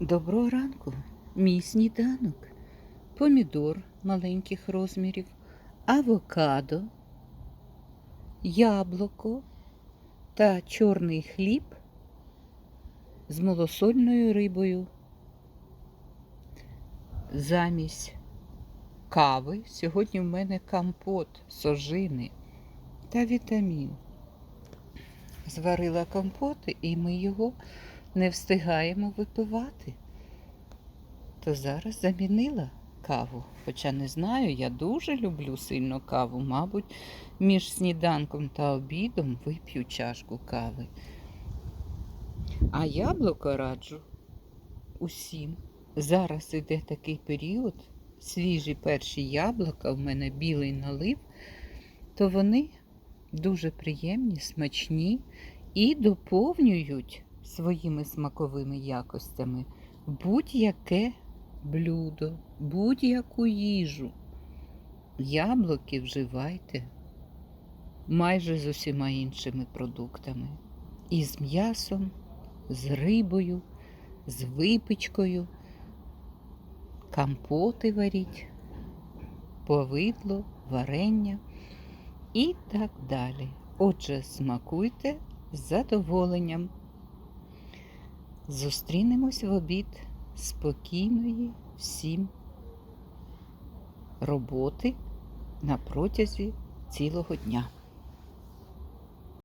Доброго ранку, мій сніданок, помідор маленьких розмірів, авокадо, яблуко та чорний хліб з малосольною рибою. Замість кави сьогодні в мене компот з ожини та вітамін. Зварила компот і ми його не встигаємо випивати. То зараз замінила каву. Хоча не знаю, я дуже люблю сильно каву. Мабуть, між сніданком та обідом вип'ю чашку кави. А яблуко раджу усім. Зараз іде такий період, свіжі перші яблука, в мене білий налив, то вони дуже приємні, смачні і доповнюють своїми смаковими якостями будь-яке блюдо, будь-яку їжу. Яблуки вживайте майже з усіма іншими продуктами. І з м'ясом, з рибою, з випічкою, компоти варіть, повидло, варення і так далі. Отже, смакуйте з задоволенням. Зустрінемось в обід спокійної всім роботи на протязі цілого дня.